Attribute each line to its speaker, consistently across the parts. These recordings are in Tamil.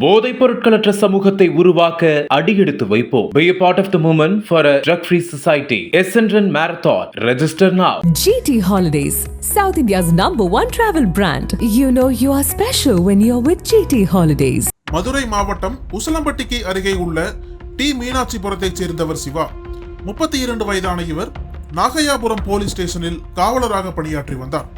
Speaker 1: போதைப் பொருட்களற்ற சமூகத்தை உருவாக்க அடியெடுத்து வைப்போம் Be a part of the movement for a drug-free society. Essendon Marathon. Register now.
Speaker 2: GT Holidays, South India's number one travel brand. You know you are special when you're with GT Holidays.
Speaker 3: Madurai மாவட்டம் உசிலம்பட்டிக்கு அருகே உள்ள டி மீனாட்சிபுரத்தைச் சேர்ந்தவர் சிவா முப்பத்தி இரண்டு வயதான இவர் நாகையாபுரம் போலீஸ் ஸ்டேஷனில் காவலராக பணியாற்றி வந்தார்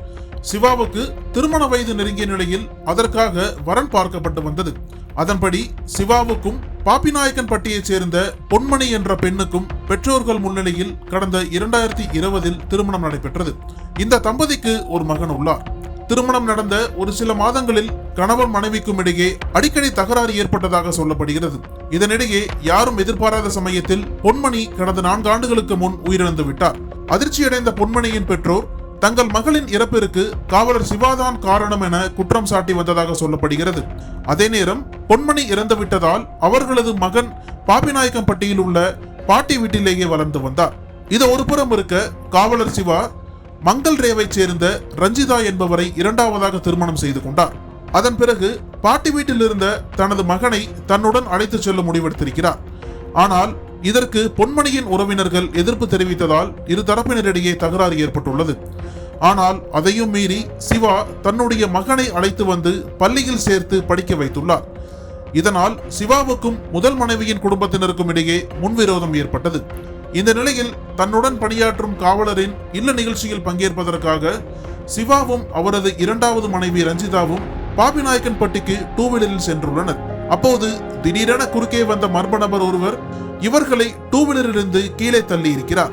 Speaker 3: சிவாவுக்கு திருமண வயது நெருங்கிய நிலையில் அதற்காக வரன் பார்க்கப்பட்டு வந்தது. அதன்படி சிவாவுக்கும் பாப்பிநாயக்கன் பட்டியைச் சேர்ந்த பொன்மணி என்ற பெண்ணுக்கும் பெற்றோர்கள் முன்னிலையில் கடந்த இரண்டாயிரத்தி இருபதில் திருமணம் நடைபெற்றது. இந்த தம்பதிக்கு ஒரு மகன் உள்ளார். திருமணம் நடந்த ஒரு சில மாதங்களில் கணவன் மனைவிக்கும் இடையே அடிக்கடி தகராறு ஏற்பட்டதாக சொல்லப்படுகிறது. இதனிடையே யாரும் எதிர்பாராத சமயத்தில் பொன்மணி கடந்த நான்கு ஆண்டுகளுக்கு முன் உயிரிழந்து விட்டார். அதிர்ச்சியடைந்த பொன்மணியின் பெற்றோர் தங்கள் மகளின் இறப்பிற்கு காவலர் சிவாதான் காரணம் என குற்றம் சாட்டி வந்ததாக சொல்லப்படுகிறது. அதே நேரம் பொன்மணி இறந்துவிட்டதால் அவர்களது மகன் பாப்பிநாயக்கம்பட்டியில் உள்ள பாட்டி வீட்டிலேயே வளர்ந்து வந்தார். இது ஒரு புறம் இருக்க காவலர் சிவா மங்கள் ரேவைச் சேர்ந்த ரஞ்சிதா என்பவரை இரண்டாவதாக திருமணம் செய்து கொண்டார். அதன் பிறகு பாட்டி வீட்டில் இருந்த தனது மகனை தன்னுடன் அழைத்துச் செல்ல முடிவெடுத்திருக்கிறார். ஆனால் இதற்கு பொன்மணியின் உறவினர்கள் எதிர்ப்பு தெரிவித்ததால் இரு தரப்பினரிடையே தகராறு ஏற்பட்டுள்ளது. ஆனால் அதையும் மீறி சிவா தன்னுடைய மகனை அழைத்து வந்து பள்ளியில் சேர்த்து படிக்க வைத்துள்ளார். இதனால் சிவாவுக்கும் முதல் மனைவியின் குடும்பத்தினருக்கும் இடையே முன்விரோதம் ஏற்பட்டது. இந்த நிலையில் தன்னுடன் பணியாற்றும் காவலரின் இல்ல நிகழ்ச்சியில் பங்கேற்பதற்காக சிவாவும் அவரது இரண்டாவது மனைவி ரஞ்சிதாவும் பாபிநாயக்கன்பட்டிக்கு டூ வீலரில் சென்றுள்ளனர். அப்போது திடீரென குறுக்கே வந்த மர்ம நபர் ஒருவர் இவர்களை டூ வீலரிலிருந்து கீழே தள்ளி இருக்கிறார்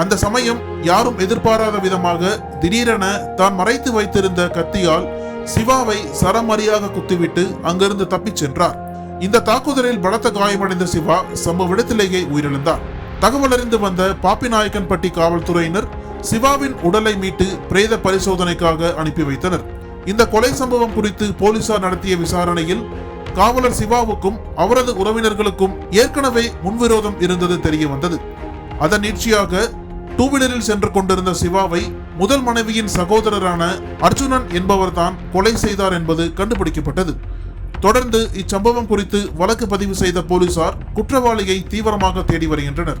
Speaker 3: அந்த சமயம் யாரும் எதிர்பாராத விதமாக திடீரென தான் மறைத்து வைத்திருந்த கத்தியால் சிவாவை சரமரியாக குத்திவிட்டு அங்கிருந்து தப்பிச் சென்றார். இந்த தாக்குதலில் பலத்த காயமடைந்த சிவா சம்பவ இடத்திலேயே உயிரிழந்தார். தகவல் அறிந்து வந்த பாப்பிநாயக்கன்பட்டி காவல்துறையினர் சிவாவின் உடலை மீட்டு பிரேத பரிசோதனைக்காக அனுப்பி வைத்தனர். இந்த கொலை சம்பவம் குறித்து போலீசார் நடத்திய விசாரணையில் காவலர் சிவாவுக்கும் அவரது உறவினர்களுக்கும் ஏற்கனவே முன்விரோதம் இருந்தது தெரிய வந்தது. அதன் நீட்சியாக டூ வீலரில் சென்று கொண்டிருந்த சிவாவை முதல் மனைவியின் சகோதரரான அர்ஜுனன் என்பவர்தான் கொலை செய்தார் என்பது கண்டுபிடிக்கப்பட்டது. தொடர்ந்து இச்சம்பவம் குறித்து வழக்கு பதிவு செய்த போலீசார் குற்றவாளியை தீவிரமாக தேடி வருகின்றனர்.